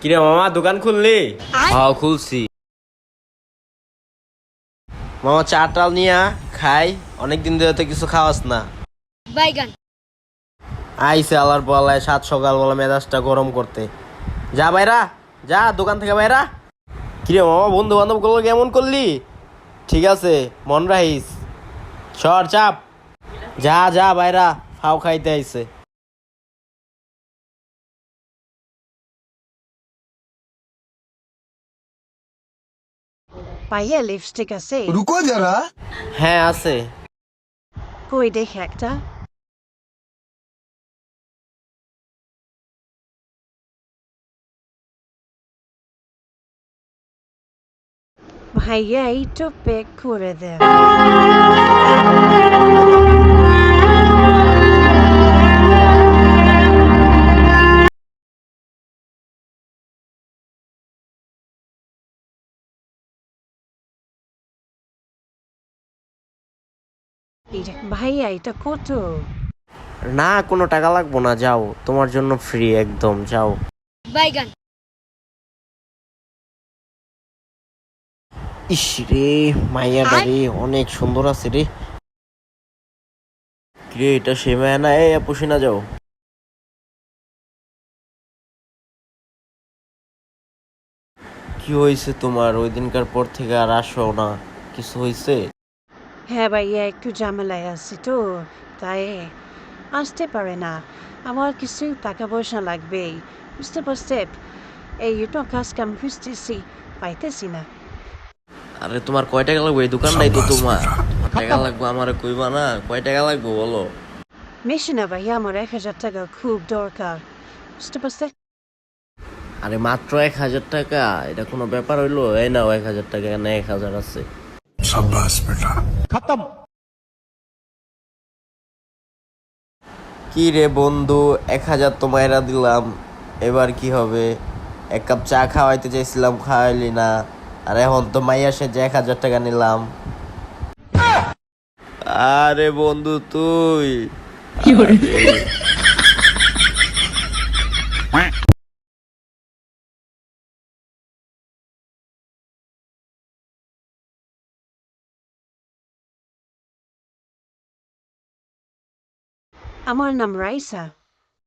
কিরে মামা দোকান খুললি? হ্যাঁ খুলছি। মামা চা টাল নিয়া খাই। অনেকদিন ধরে তো কিছু খাওয়াস না। বাইগান। আইসে আলার পালায় সাত সকালবেলা মেজাজটা গরম করতে। যা বাইরা যা দোকান থেকে বাইরা। কিরে মামা বন্ধু বান্ধবগুলো কেমন করলি? ঠিক আছে মন রাখিস। সর চাপ। যা যা বাইরা ফাও খাইতে আইছে। পাইয়া লিপস্টিক আছে রুকো যারা হ্যাঁ আছে। কই দেখ একটা ভাইয়া এই তো প্যাক করে দেন ভাইয়া এটা কত? না কোনো টাকা লাগবো না যাও। তোমার জন্য ফ্রি একদম যাও। বাইগান ইস রে মাইয়াটা রে অনেক সুন্দর আছে রে। রে এটা সে মায়া না? এই পুষি না যাও। কি হয়েছে তোমার? ওই দিনকার পর থেকে আর আসো না। কিছু হয়েছে? হ্যাঁ ভাইয়া একটু ঝামেলায় আছি তো তাই আসতে পারে না। আমার কিছু টাকা পয়সা লাগবে বুঝতে পারছে এই তো কাজ কাম খুঁজতেছি পাইতেছি না। আরে তোমার কয় টাকা লাগবে? এই দোকান নাই তো তোমার। টাকা লাগবে আমার কইবা না কয় টাকা লাগবে বলো? মেশি না ভাইয়া আমার এক হাজার টাকা খুব দরকার বুঝতে পারছে আরে মাত্র এক হাজার টাকা এটা কোনো ব্যাপার হইল? এই নাও এক হাজার টাকা এখানে এক হাজার আছে। শাবাস বেটা। খতম। কি রে বন্ধু এক হাজার তো মায়েরা দিলাম এবার কি হবে? এক কাপ চা খাওয়াইতে চাইছিলাম খাওয়াইলি না। আর এখন তো মাইয়া সে যে এক হাজার টাকা নিলাম। আরে বন্ধু তুই। কি I'm on an umbracer.